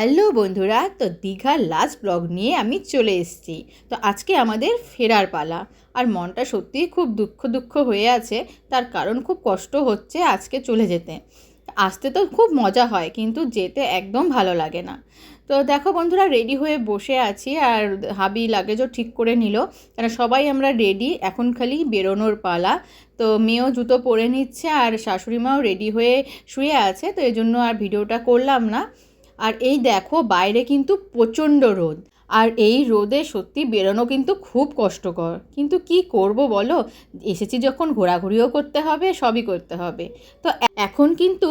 Hello বন্ধুরা, তো দীঘার লাস্ট ব্লগ নিয়ে আমি চলে এসেছি। তো আজকে আমাদের ফেরার পালা। আর মনটা সত্যিই খুব দুঃখ দুঃখ হয়ে আছে, তার কারণ খুব কষ্ট হচ্ছে আজকে চলে যেতে। আসতে তো খুব মজা হয়, কিন্তু যেতে একদম ভালো লাগে না। তো দেখো বন্ধুরা রেডি হয়ে বসে আছি, আর হাবি লাগেজও ঠিক করে নিল। কারণ সবাই আমরা রেডি এখন খালি বেরোনোর পালা। তো মেয়েও জুতো পরে নিচ্ছে, আর শাশুড়ি মাও রেডি হয়ে শুয়ে আছে, তো এই জন্য আর ভিডিওটা করলাম না। আর এই দেখো, বাইরে কিন্তু প্রচণ্ড রোদ। আর এই রোদে সত্যি বেরোনো কিন্তু খুব কষ্টকর। কিন্তু কি করব বলো? এসেছি যখন ঘোরাঘুরিও করতে হবে, সবই করতে হবে। তো এখন কিন্তু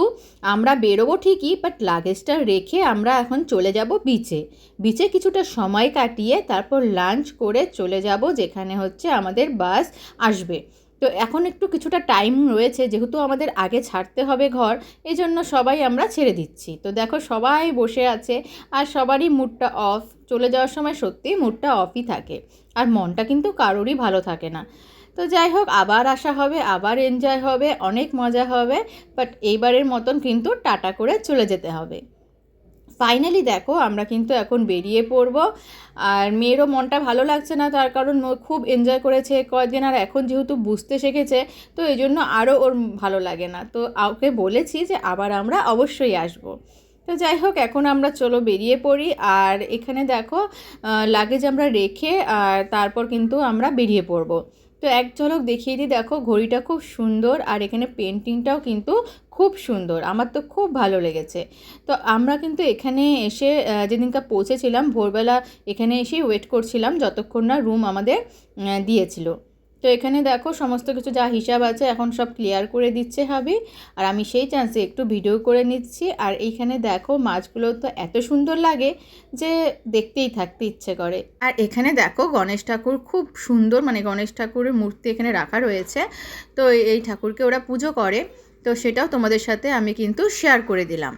আমরা বেরোবো ঠিকই বাট লাগেজটা রেখে আমরা এখন চলে যাব বিচে বিচে কিছুটা সময় কাটিয়ে তারপর লাঞ্চ করে চলে যাব যেখানে হচ্ছে আমাদের বাস আসবে। তো এখন একটু কিছুটা টাইম রয়েছে, যেহেতু আমাদের আগে ছাড়তে হবে ঘর এই জন্য সবাই আমরা ছেড়ে দিচ্ছি। তো দেখো সবাই বসে আছে, আর সবারই মুডটা অফ চলে যাওয়ার সময় সত্যিই মুডটা অফই থাকে, আর মনটা কিন্তু কারোরই ভালো থাকে না। তো যাই হোক, আবার আসা হবে, আবার এনজয় হবে, অনেক মজা হবে বাট এইবারের মতন কিন্তু টাটা করে চলে যেতে হবে। ফাইনালি দেখো, আমরা কিন্তু এখন বেরিয়ে পড়ব। আর মেয়েরও মনটা ভালো লাগছে না, তার কারণ খুব এনজয় করেছে কয়েকদিন, আর এখন যেহেতু বুঝতে শিখেছে, তো এই জন্য আরও ওর ভালো লাগে না। তো ওকে বলেছি যে আবার আমরা অবশ্যই আসব। তো যাই হোক, এখন আমরা চলো বেরিয়ে পড়ি, আর এখানে দেখো লাগেজ আমরা রেখে, আর তারপর কিন্তু আমরা বেরিয়ে পড়ব। তো এক ঝলক দেখিয়ে দিই, দেখো ঘড়িটা খুব সুন্দর, আর এখানে পেন্টিংটাও কিন্তু খুব সুন্দর, আমার তো খুব ভালো লেগেছে। তো আমরা কিন্তু এখানে এসে যেদিনকার পৌঁছেছিলাম, ভোরবেলা এখানে এসেই ওয়েট করছিলাম যতক্ষণ না রুম আমাদের দিয়েছিল। তো এখানে দেখো সমস্ত কিছু যা হিসাব আছে এখন সব ক্লিয়ার করে দিচ্ছে হাবি। আর আমি সেই চান্সে একটু ভিডিও করে নিচ্ছি। আর এইখানে দেখো মাছগুলো তো এত সুন্দর লাগে যে দেখতেই থাকতে ইচ্ছে করে। আর এখানে দেখো গণেশ ঠাকুর খুব সুন্দর মানে গণেশ ঠাকুরের মূর্তি এখানে রাখা রয়েছে। তো এই ঠাকুরকে ওরা পুজো করে। তো সেটাও তোমাদের সাথে আমি কিন্তু শেয়ার করে দিলাম।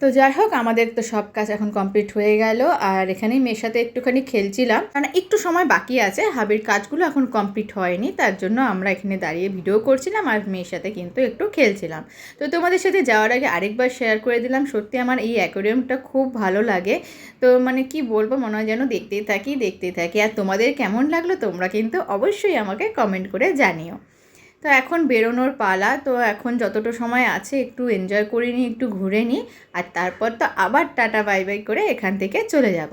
তো যাই হোক, আমাদের তো সব কাজ এখন কমপ্লিট হয়ে গেল, আর এখানেই মেয়ের সাথে একটুখানি খেলছিলাম। কারণ একটু সময় বাকি আছে, হাবির কাজগুলো এখন কমপ্লিট হয়নি, তার জন্য আমরা এখানে দাঁড়িয়ে ভিডিও করছিলাম আর মেয়ের সাথে কিন্তু একটু খেলছিলাম। তো তোমাদের সাথে যাওয়ার আগে আরেকবার শেয়ার করে দিলাম, সত্যি আমার এই অ্যাকোরিয়ামটা খুব ভালো লাগে। তো মানে কি বলব, মনে হয় যেন দেখতেই থাকি দেখতেই থাকি। আর তোমাদের কেমন লাগল তোমরা কিন্তু অবশ্যই আমাকে কমেন্ট করে জানিও। তো এখন বেরোনোর পালা। তো এখন যতটা সময় আছে একটু এনজয় করে নিই, একটু ঘুরে নিই। আর তারপর তো আবার টাটা বাই বাই করে এখান থেকে চলে যাব।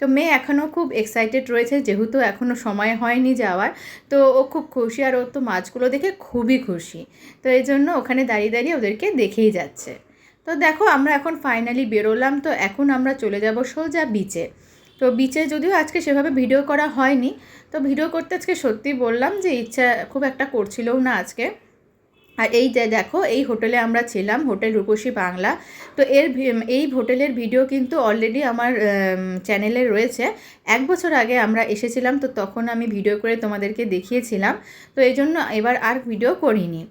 তো মেয়ে এখনও খুব এক্সাইটেড রয়েছে, যেহেতু এখনও সময় হয়নি যাওয়ার। তো ও খুব খুশি আর ওর তো মাছগুলো দেখে খুবই খুশি। তো এই জন্য ওখানে দাঁড়িয়ে দাঁড়িয়ে ওদেরকে দেখেই যাচ্ছে। তো দেখো আমরা এখন ফাইনালি বেরোলাম। তো এখন আমরা চলে যাব সোজা বিচে তো বিচে যদিও আজকে সেভাবে ভিডিও করা হয়নি তো ভিডিও করতে আজকে সত্যি বললাম যে ইচ্ছা খুব একটা করছিলও না আজকে। আর এই দেখো, এই হোটেলে আমরা ছিলাম, হোটেল রূপসী বাংলা। তো এর এই হোটেলের ভিডিও কিন্তু অলরেডি আমার চ্যানেলে রয়েছে। এক বছর আগে আমরা এসেছিলাম, তো তখন আমি ভিডিও করে তোমাদেরকে দেখিয়েছিলাম। তো এই জন্য এবার আর ভিডিও করিনি।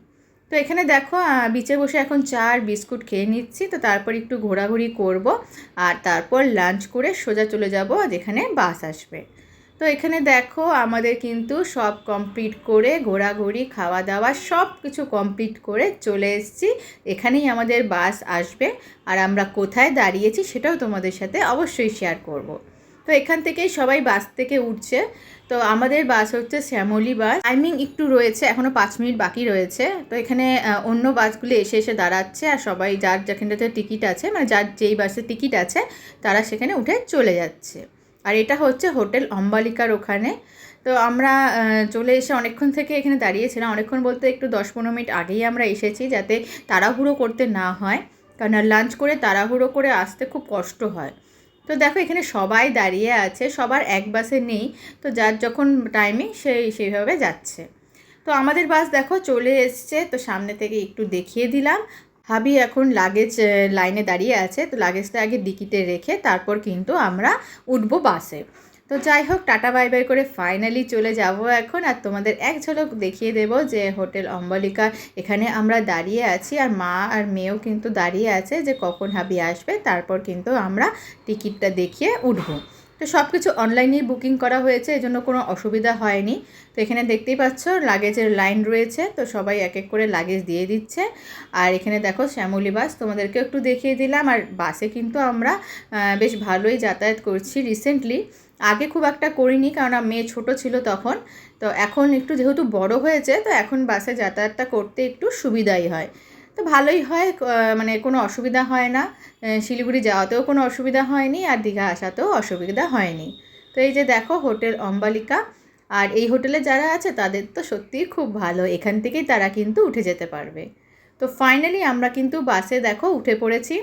তো এখানে দেখো বিচে বসে এখন চা আর বিস্কুট খেয়ে নিচ্ছি। তো তারপর একটু ঘোরাঘুরি করব। আর তারপর লাঞ্চ করে সোজা চলে যাব, যেখানে বাস আসবে। তো এখানে দেখো আমাদের কিন্তু সব কমপ্লিট করে ঘোরাঘুরি খাওয়া দাওয়া সব কিছু কমপ্লিট করে চলে এসেছি। এখানেই আমাদের বাস আসবে। আর আমরা কোথায় দাঁড়িয়েছি সেটাও তোমাদের সাথে অবশ্যই শেয়ার করব। তো এখান থেকেই সবাই বাস থেকে উঠছে। তো আমাদের বাস হচ্ছে শ্যামলী বাস টাইমিং একটু রয়েছে এখনও পাঁচ মিনিট বাকি রয়েছে। তো এখানে অন্য বাসগুলি এসে এসে দাঁড়াচ্ছে আর সবাই যার যেখানটাতে টিকিট আছে মানে যার যেই বাসের টিকিট আছে, তারা সেখানে উঠে চলে যাচ্ছে। আর এটা হচ্ছে হোটেল অম্বালিকার ওখানে। তো আমরা চলে এসে অনেকক্ষণ থেকে এখানে দাঁড়িয়েছিলাম। অনেকক্ষণ বলতে একটু দশ পনেরো মিনিট আগেই আমরা এসেছি যাতে তাড়াহুড়ো করতে না হয়। কারণ লাঞ্চ করে তাড়াহুড়ো করে আসতে খুব কষ্ট হয়। তো দেখো এখানে সবাই দাঁড়িয়ে আছে, সবার এক বাসে নেই। তো যার যখন টাইমিং সেই সেইভাবে যাচ্ছে। তো আমাদের বাস দেখো চলে এসছে। তো সামনে থেকে একটু দেখিয়ে দিলাম। হাবি এখন লাগেজ লাইনে দাঁড়িয়ে আছে, তো লাগেজটা আগে ডিকিতে রেখে তারপর কিন্তু আমরা উঠবো বাসে তো যাই হোক, টাটা বাই বাই করে ফাইনালি চলে যাব এখন। আর তোমাদের এক ঝলক দেখিয়ে দেব যে হোটেল অম্বালিকা এখানে আমরা দাঁড়িয়ে আছি। আর মা আর মেয়েও কিন্তু দাঁড়িয়ে আছে যে কখন হাবি আসবে। তারপর কিন্তু আমরা টিকিটটা দেখিয়ে উঠবো। তো সব কিছু অনলাইনেই বুকিং করা হয়েছে এই জন্য কোনো অসুবিধা হয়নি। তো এখানে দেখতেই পাচ্ছ লাগেজের লাইন রয়েছে, তো সবাই এক এক করে লাগেজ দিয়ে দিচ্ছে। আর এখানে দেখো শ্যামলী বাস তোমাদেরকে একটু দেখিয়ে দিলাম। আর বাসে কিন্তু আমরা বেশ ভালোই যাতায়াত করছি রিসেন্টলি আগে খুব একটা করিনি, কারণ মেয়ে ছোট ছিল তখন। তো এখন একটু যেহেতু বড় হয়েছে, তো এখন বাসে যাতায়াতটা করতে একটু সুবিধাই হয়। তো ভালোই হয় মানে কোনো অসুবিধা হয় না। শিলিগুড়ি যাওয়াতেও কোনো অসুবিধা হয়নি আর দীঘা আসাতেও অসুবিধা হয়নি। তো এই যে দেখো হোটেল অম্বালিকা, আর এই হোটেলে যারা আছে তাদের তো সত্যিই খুব ভালো, এখান থেকেই তারা কিন্তু উঠে যেতে পারবে। তো ফাইনালি আমরা কিন্তু বাসে দেখো উঠে পড়েছি,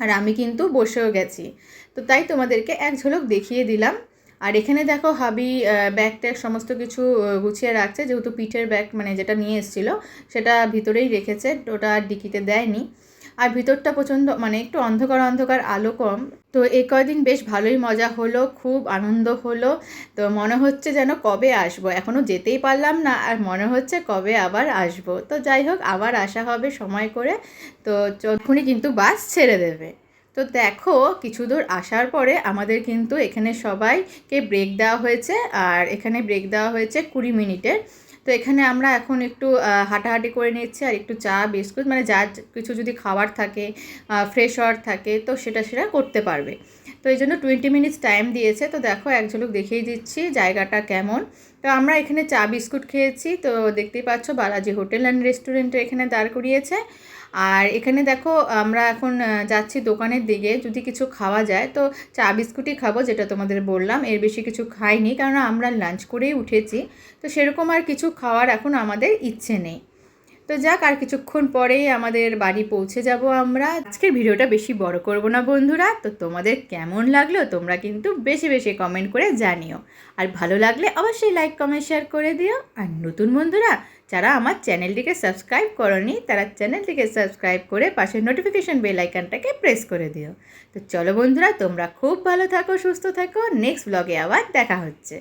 আর আমি কিন্তু বসেও গেছি। তো তাই তোমাদেরকে এক ঝলক দেখিয়ে দিলাম। আর এখানে দেখো হাবি ব্যাগ ট্যাগ সমস্ত কিছু গুছিয়ে রাখছে। যেহেতু পিঠের ব্যাগ মানে যেটা নিয়ে এসেছিল, সেটা ভিতরেই রেখেছে। ওটা আর ডিকিতে দেয়নি। আর ভিতরটা প্রচণ্ড মানে একটু অন্ধকার অন্ধকার, আলো কম। তো এই কয়দিন বেশ ভালোই মজা হলো, খুব আনন্দ হলো। তো মনে হচ্ছে যেন কবে আসব। এখনও যেতেই পারলাম না, আর মনে হচ্ছে কবে আবার আসব। তো যাই হোক, আবার আসা হবে সময় করে। তো যখনই কিন্তু বাস ছেড়ে দেবে। তো দেখো, কিছু দূর আসার পরে আমাদের কিন্তু এখানে সবাইকে ব্রেক দেওয়া হয়েছে, আর এখানে ব্রেক দেওয়া হয়েছে কুড়ি মিনিটের। তো এখানে আমরা এখন একটু হাঁটাহাঁটি করে নিচ্ছি, আর একটু চা, বিস্কুট মানে যা কিছু যদি খাবার থাকে ফ্রেশ হওয়ার থাকে, তো সেটা সেটা করতে পারবে। তো এই জন্য টোয়েন্টি মিনিটস টাইম দিয়েছে। তো দেখো, এক ঝলক দেখিয়ে দিচ্ছি জায়গাটা কেমন। তো আমরা এখানে চা বিস্কুট খেয়েছি। তো দেখতেই পাচ্ছ বালাজি হোটেল অ্যান্ড রেস্টুরেন্টে এখানে দাঁড় করিয়েছে। আর এখানে দেখো আমরা এখন যাচ্ছি দোকানের দিকে। যদি কিছু খাওয়া যায়, তো চা বিস্কুটই খাব যেটা তোমাদের বললাম। এর বেশি কিছু খাইনি কারণ আমরা লাঞ্চ করেই উঠেছি। তো সেরকম আর কিছু খাওয়ার এখন আমাদের ইচ্ছে নেই। তো যাক, আর কিছুক্ষণ পরেই আমাদের বাড়ি পৌঁছে যাব আমরা। আজকের ভিডিওটা বেশি বড় করব না বন্ধুরা। তো তোমাদের কেমন লাগল তোমরা কিন্তু বেশি বেশি কমেন্ট করে জানিও। আর ভালো লাগলে অবশ্যই লাইক কমেন্ট শেয়ার করে দিও। আর নতুন বন্ধুরা, যারা আমার চ্যানেলটিকে সাবস্ক্রাইব করনি, তারা চ্যানেলটিকে সাবস্ক্রাইব করে পাশের নোটিফিকেশন বেল আইকনটাকে প্রেস করে দিও। তো চলো বন্ধুরা, তোমরা খুব ভালো থাকো, সুস্থ থাকো। নেক্সট ব্লগে আবার দেখা হচ্ছে।